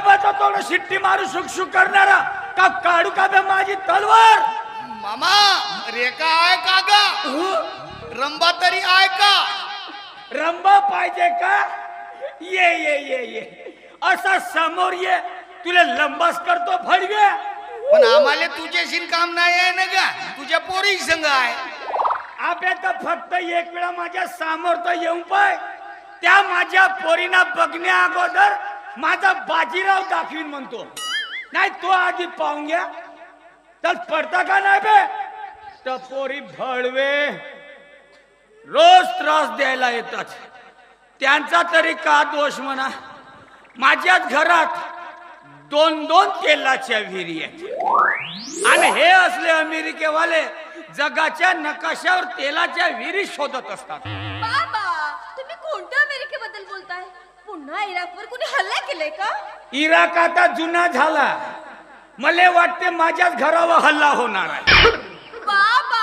बा तोड शिट्टी मारू शुक करणारा का काढू का बे माझी तलवार? मामा रेखा आहे का ग? रंबा तरी आहे का? रंबा पाहिजे का? ये ये ये ये. असा समोर ये. तुला लंबास करतो फडगे. पण आम्हाला तुझ्याशी काम नाही आहे ना ग? तुझ्या पोरी संघ आहे. आपल्या तर फक्त एक वेळा माझ्यासमोर तर येऊन पाय. त्या माझ्या पोरीना बघण्या अगोदर माझा बाजीराव दाखवीन म्हणतो. नाही तो आधी पाहून घ्या. तर पडता का नाही बे? टपोरी भळवे. भडवे रोज त्रास द्यायला येतात. त्यांचा तरी का दोष म्हणा? माझ्याच घरात दोन दोन तेलाच्या विहिरी आहेत. आणि हे असले अमेरिकेवाले जगाच्या नकाशावर तेलाच्या विहिरी शोधत असतात. बाबा तुम्ही कोणत्या अमेरिकेबद्दल बोलताय? पुन्हा इराकवर कुणी हल्ला केलाय का? इराक आता जुना झाला. मला वाटते माझ्याच घरावर हल्ला होणार आहे. बाबा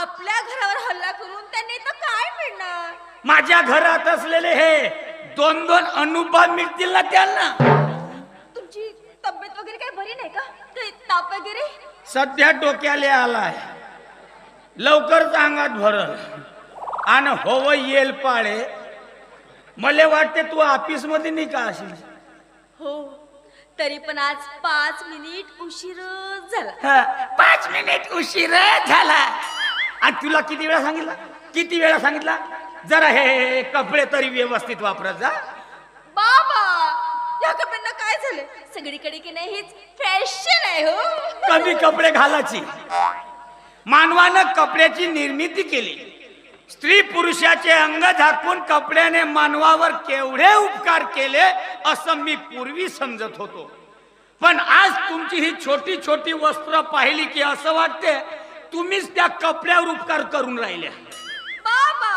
आपल्या घरावर हल्ला करून त्यांनी तर काय मिळणार माझ्या घरात असलेले हे दोन दोन अनुभव मिळतील ना त्यांना? तुमची तब्येत वगैरे काही बरी नाही का? काही ताप वगैरे? सध्या डोक्याले आलाय. लवकरच अंगात भरल आणि होव येल पाळे. मला वाटते तू ऑफिसमध्ये नाही का असेल हो तरी पण आज पाच मिनिट उशीर झाला. हा, पाच मिनिट उशीर झाला. आणि तुला किती वेळा सांगितलं? किती वेळा सांगितला? जरा हे हे कपडे तरी व्यवस्थित वापरत जा. बाबा या कपड्यांना काय झालं? सगळीकडे की नाही हीच फॅशन आहे हो. कमी कपडे घालायची. मानवानं कपड्याची निर्मिती केली. स्त्री पुरुषाचे अंग झाकून कपड्याने मानवावर केवढे उपकार केले असं मी पूर्वी समजत होतो पण आज तुमची ही छोटी छोटी वस्त्र पाहिली की असं वाटते तुम्हीच त्या कपड्यावर उपकार करून राहिल्या बाबा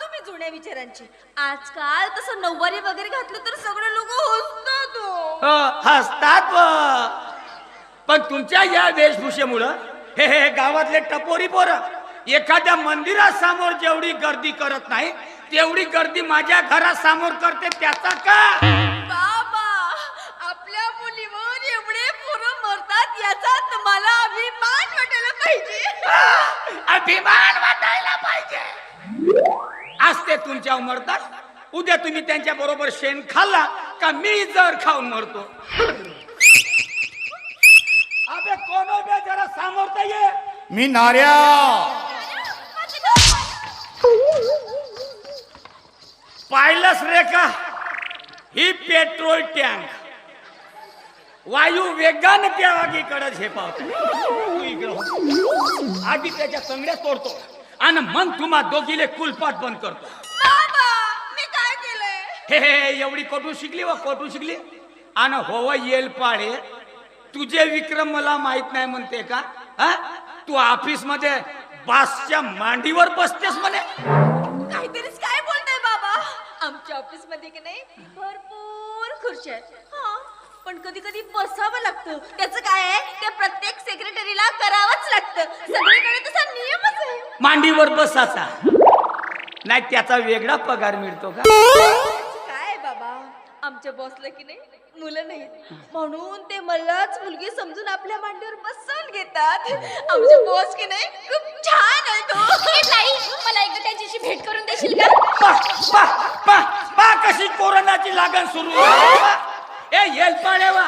तुम्ही जुन्या विचारांची आजकाल तसं नऊवारी वगैरे घातलं तर सगळे लोक हसतात हो. हो, हसतात व. पण तुमच्या या वेशभूषेमुळं हे हे गावातले टपोरी पोरं एखाद्या मंदिरासमोर जेवढी गर्दी करत नाही तेवढी गर्दी माझ्या घरासमोर करते त्याचा का? बाबा आपल्या मुलीवर एवढे पोरं मरतात याचा तुम्हाला अभिमान वाटायला पाहिजे. अभिमान वाटायला पाहिजे. आज ते तुमच्या मरतात उद्या तुम्ही त्यांच्या बरोबर शेण खाल्ला का मी जर खाऊन मरतो? अबे कोण बे? जरा समोर ये. मी नार्या. पाहिलंच रे का? ही पेट्रोल टँक. वायू वेगानं त्या आगीकडे झेपावतो हो. आधी त्याच्या कंगड्या तोडतो आणि मग तुम्हा दोघीले कुलपाट बंद करतो. बाबा मी काय केलंय? हे हे एवढी कोटू शिकली व कोटू शिकली? आणि होव येल पाळे तुझे विक्रम मला माहीत नाही म्हणते का? हा? तू ऑफिसमध्ये बासच्या मांडीवर बसतेस म्हणे काहीतरीच काय बोलताय बाबा आमच्या ऑफिसमध्ये की नाही? भरपूर खुर्च्या आहेत. हा पण कधी कधी बसावं लागतं. त्याचं काय आहे? ते प्रत्येक सेक्रेटरीला करावंच लागतं. सगळीकडे तसा नियमच आहे. मांडीवर बसाचा. नाही त्याचा वेगळा पगार मिळतो का? काय आहे बाबा? आमच्या बॉसला की नाही? मुलं नाहीत. म्हणून ते मलाच मुलगी समजून आपल्या मांडीवर बसवून घेतात. आमचे बॉस की नाही? खूप छान आहे तो. ताई मला एकदा त्यांच्याशी भेट करून देशील का? पा पा पा. पा कशी कोरोनाची लागण सुरू आहे. ए येल पाडेवा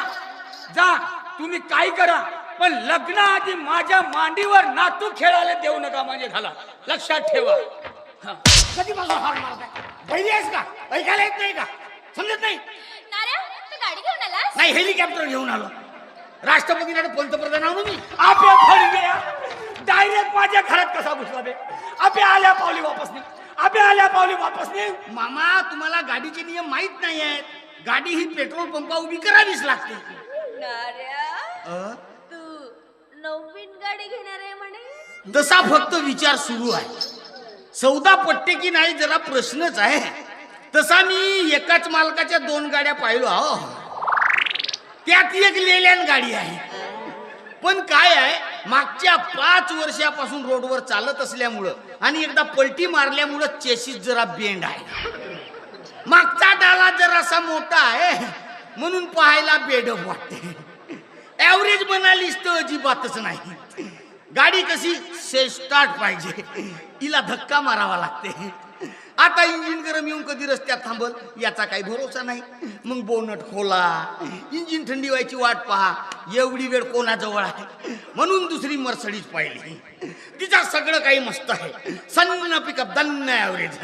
जा तुम्ही काय करा. पण लग्नाआधी माझ्या मांडीवर नातू खेळायला देऊ नका म्हणजे झाला लक्षात ठेवा. हा. कधीपासून हार मारत आहे पहिली आहेस का? ऐकायला येत नाही का? समजत नाही? नाऱ्या तू गाडी घेऊन आलास? नाही हेलिकॉप्टर घेऊन आलो. राष्ट्रपतींना पंतप्रधान आणू मी. आपे फडगे डायरेक्ट माझ्या घरात कसा घुसला बे? आपे आल्या पावली वापस नाही आपे आल्या पावली वापस नाही मामा तुम्हाला गाडीचे नियम माहीत नाही आहेत गाडी ही पेट्रोल पंपा उभी करावीच लागते. नाऱ्या तू नवीन गाडी घेणार आहे म्हणे. तसा फक्त विचार सुरू आहे. सौदा पट्टे की नाही जरा प्रश्नच आहे. तसा मी एकाच मालकाच्या दोन गाड्या पाहिलो आहो त्यात एक लेल्यान गाडी आहे. पण काय आहे मागच्या पाच वर्षापासून रोडवर चालत असल्यामुळं आणि एकदा पलटी मारल्यामुळं चेशीत जरा बेंड आहे. मागचा डाला जरासा मोठा आहे म्हणून पाहायला बेडप वाटते. ऍव्हरेज म्हणालीस तर अजिबातच नाही. गाडी कशी से स्टार्ट पाहिजे हिला धक्का मारावा लागते. आता इंजिन गरम येऊन कधी रस्त्यात थांबल? याचा काही भरोसा नाही. मग बोनट खोला. इंजिन थंडी व्हायची वाट पहा. एवढी वेळ कोणाजवळ आहे? म्हणून दुसरी मर्सडीज पाहिली. तिचा सगळं काही मस्त आहे. सन्न पिकअप दन्न ॲव्हरेज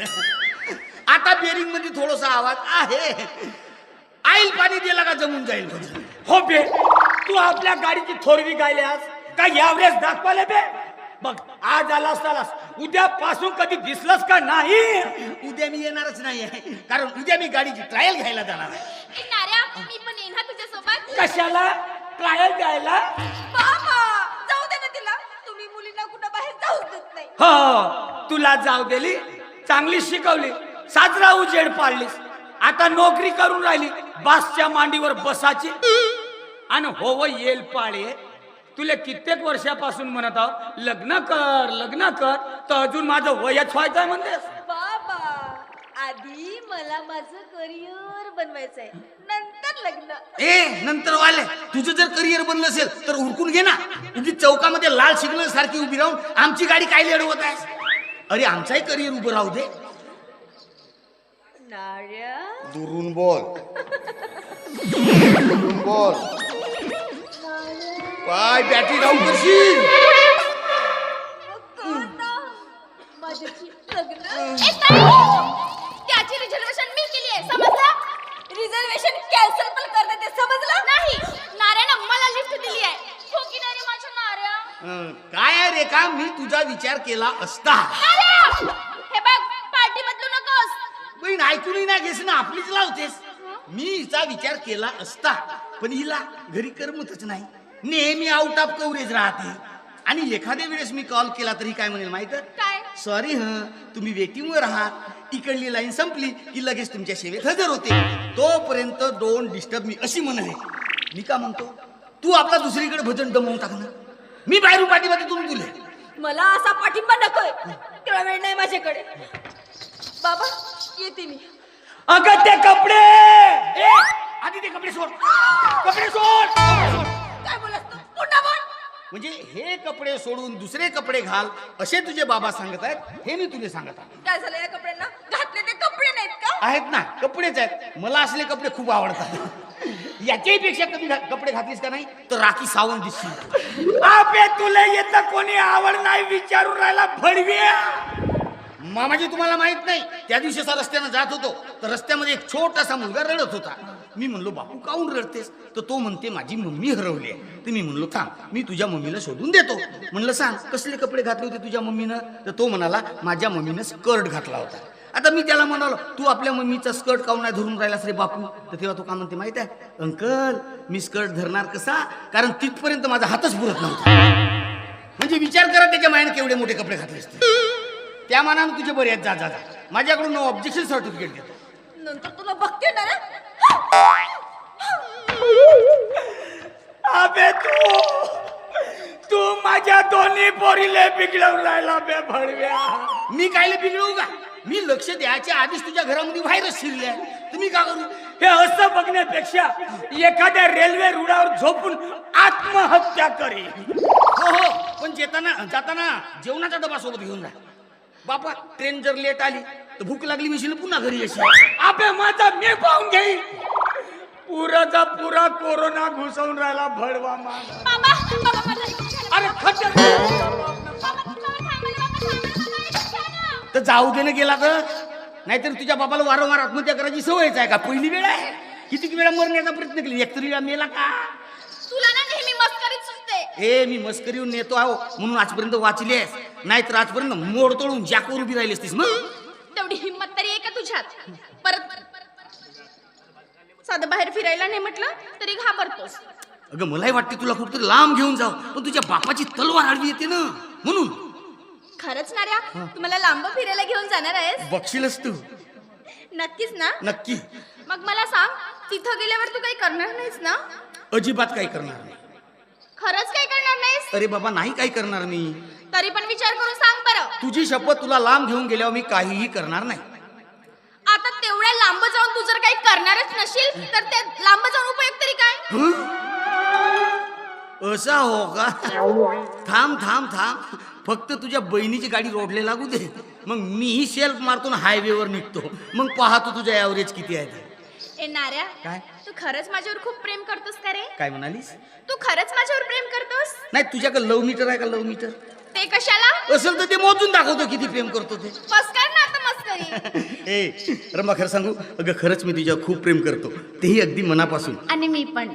आता बेरिंगमध्ये थोडासा आवाज आहे. आईल पाणी दिला का जमून जाईल हो बे. तू आपल्या गाडीची थोरवी गायल्यास का ॲव्हरेज दाखवायला बे? बघ आज आलास आलास. उद्या पासून कधी दिसलंस का नाही? उद्या मी येणारच नाही आहे कारण उद्या मी गाडीची ट्रायल घ्यायला जाणार आहे. ए, नाऱ्या मी पण येईन हा तुझ्यासोबत. कशाला? ट्रायल द्यायला? बाबा जाऊ दे ना तिला. तुम्ही मुलींना कुठं बाहेर जाऊ देत नाही. हो तुला जाऊ दिली चांगली शिकवली साजरा उजेड पाडलीस. आता नोकरी करून राहिली बासच्या मांडीवर बसाची. आणि हो व येल पाळे. तुला कित्येक वर्षापासून म्हणत आहो लग्न कर लग्न कर तर अजून माझं वयच व्हायचं म्हणतेस. बाबा आधी मला माझं करिअर बनवायचंय. नंतर लग्न. ए नंतर वाले तुझं जर करिअर बनलं असेल तर उरकून घे ना. उगी चौकामध्ये लाल सिग्नल सारखी उभी राहून आमची गाडी काय लढवत आहे अरे आमचाही करिअर उभं राहू दे. दुरून बोल. दुरून बोल. काय बॅटरी राहू करशील. लग्न. त्याची रिझर्वेशन मी केली आहे समजलं? रिझर्वेशन कॅन्सल पण करते ते समजलं? नाही नाऱ्यानं मला लिफ्ट दिली आहे. हो की नाही रे माझ्या नाऱ्या अं, काय आहे रेखा मी तुझा विचार केला असता. नाऱ्या! हे बघ पार्टी बदलू नकोस. बहीण ऐकूनही ना घेस ना आपलीच लावतेस. मी हिचा विचार केला असता पण हिला घरी करमतच नाही. नेहमी आउट ऑफ कव्हरेज राहते. आणि एखाद्या वेळेस मी कॉल केला तरी काय म्हणेल माहीत काय? सॉरी ह. तुम्ही वेटिंगवर आहात इकडली लाईन संपली की लगेच तुमच्या सेवेत हजर होते. तोपर्यंत डोंट डिस्टर्ब मी अशी म्हण आहे. मी का म्हणतो? तू आपला दुसरीकडे भजन दमवून टाक ना. मी बाहेरून पाठीमध्ये तुम्ही तुले. मला असा पाठिंबा नकोय. तेवढा वेळ नाही माझ्याकडे. बाबा येते मी. अगं ते कपडे! आधी ते कपडे सोड! कपडे सोड! म्हणजे हे कपडे सोडून दुसरे कपडे घाल असे तुझे बाबा सांगत आहेत हे मी तुला सांगत आहे. काय झालं या कपड्यांना? घातले ते कपडे नाहीत का? आहेत ना कपडेच आहेत. मला असले कपडे खूप आवडतात. याच्याही पेक्षा कमी घा- कपडे घातलीस का नाही तर राखी सावंत दिसशील. आपे तुला येत कोणी आवड नाही विचारून राहिला भडव्या मामाजी तुम्हाला माहीत नाही त्या दिवशी असा रस्त्यानं जात होतो तर रस्त्यामध्ये एक छोटासा मुलगा रडत होता. मी म्हणलो बापू काऊन रडतेस? तर तो म्हणते माझी मम्मी हरवली आहे. तर मी म्हणलो थांब मी तुझ्या मम्मीला शोधून देतो. म्हणलं सांग कसले कपडे घातले होते तुझ्या मम्मीनं? तर तो म्हणाला माझ्या मम्मीनं स्कर्ट घातला होता. आता मी त्याला म्हणालो तू आपल्या मम्मीचा स्कर्ट काऊन नाही धरून राहिलास रे बापू? तर तेव्हा तो का म्हणते माहीत आहे? अंकल मी स्कर्ट धरणार कसा? कारण तिथपर्यंत माझा हातच पुरत नव्हता. म्हणजे विचार करा त्याच्या मायाने केवढे मोठे कपडे घातले असते त्या मानानं तुझे बरे आहेत जा जा माझ्याकडून नो ऑब्जेक्शन सर्टिफिकेट देतो. नंतर तुला बघते ना अबे तू तू माझ्या दोन्ही पोरीले बिघडवून राहिला बे भडव्या. मी कायले बिघडवू का? मी लक्ष द्यायच्या आधीच तुझ्या घरामध्ये व्हायरस शिरले मी का करू? हे असं बघण्यापेक्षा एखाद्या रेल्वे रुळावर झोपून आत्महत्या करी. हो हो पण जेताना जाताना जेवणाचा डबा सोबत घेऊन जा. बापा ट्रेन जर लेट आली तर भूक लागली मिशील पुन्हा घरी येशील. अबे माझा मी पाहून घेईन. पुराचा पुरा कोरोना घुसवून राहिला भडवा द्या. अरे खतर. तर जाऊ दे ना गेला तर नाहीतर तुझ्या बाबाला वारंवार आत्महत्या करायची सवयच आहे का पहिली वेळ आहे किती वेळा मरण्याचा प्रयत्न केला एकतरी वेळा मेला का तुला ना नेहमी मस्करीत ए मी मस्करी येऊन नेतो आहो म्हणून आजपर्यंत वाचलीस नाहीतर आजपर्यंत मोड तोडून जॅकवर उभी राहिली असतीस मग तेवढी हिंमत तरी आहे का तुझ्यात साधं बाहेर फिरायला नाही म्हटलं तरी घाबरतोस. अगं मलाही वाटते तुला कुठतरी लांब घेऊन जाऊ पण तुझ्या बापाची तलवार आडवी येते ना. म्हणून. खरंच नाऱ्या तुम्हाला लांब फिरायला घेऊन जाणार आहेस? बघशीलच तू. नक्कीच ना. नक्की. मग मला सांग तिथं गेल्यावर तू काही करणार नाहीस ना? अजिबात काही करणार नाही. खरंच काही करणार नाहीस? अरे बाबा नाही काही करणार मी. तरी पण विचार करून सांग बरं. तुझी शपथ तुला लांब घेऊन गेल्यावर मी काहीही करणार नाही आता तेवढ्या लांब जाऊन तू जर काही काही करणारच नशील तर ते लांब जाऊन उपयोग तरी काय? असा हो का? थांब थांब थांब. फक्त तुझ्या बहिणीची गाडी रोडले लागू दे. मग मीही सेल्फ मारतो हायवेवर निघतो. मग पाहतो तुझ्या ॲव्हरेज किती आहे ते. ए नाऱ्या काय? तू खरंच माझ्यावर खूप प्रेम करतोस का रे? काय म्हणालीस? तू खरंच माझ्यावर प्रेम करतोस? नाही तुझ्याकडे लव मीटर आहे का लव मीटर ते कशाला? असेल तर ते मोजून दाखवतो किती प्रेम करतो ते. ना. ए रमा खरं सांगू अगं खरंच मी तुझ्यावर खूप प्रेम करतो. तेही अगदी मनापासून. आणि मी पण.